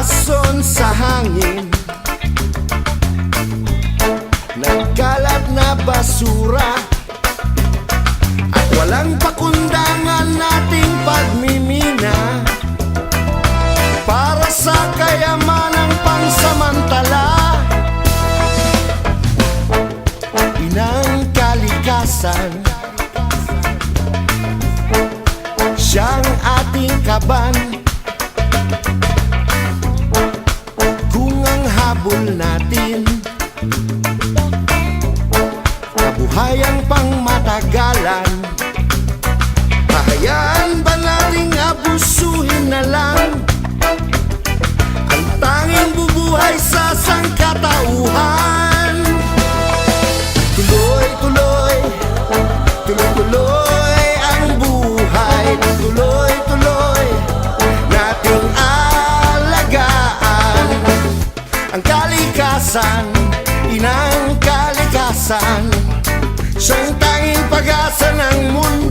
lason sa hangin. Nagkalat na basura. At walang pakundangan nating pagmimina. Para sa kayamanang pansamantala. Inang kalikasan. Siyang ating kaban. Habol natin kalikasan, inang kalikasan. Siyang tanging pag-asa ng mundo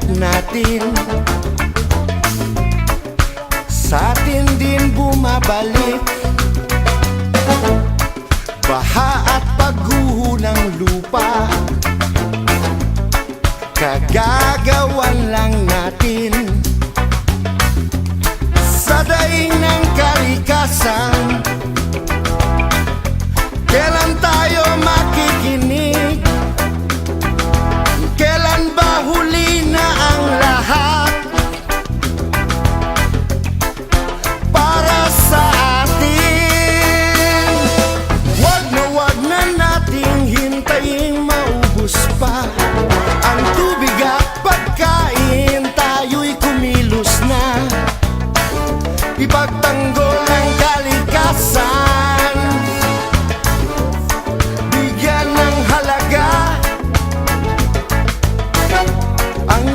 kalat natin Sa atin din bumabalik. Baha at pagguho ng lupa. Kagagawan lang natin. Sa daing ng kalikasan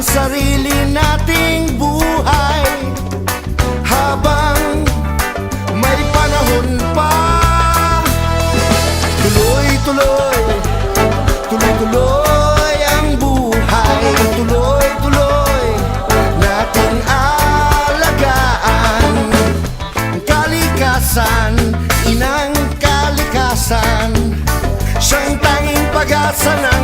sarili nating buhay habang may panahon pa. Tuloy, tuloy, tuloy, tuloy ang buhay. Tuloy, tuloy, nating alagaan ang kalikasan, inang kalikasan, siyang tanging pag-asa ng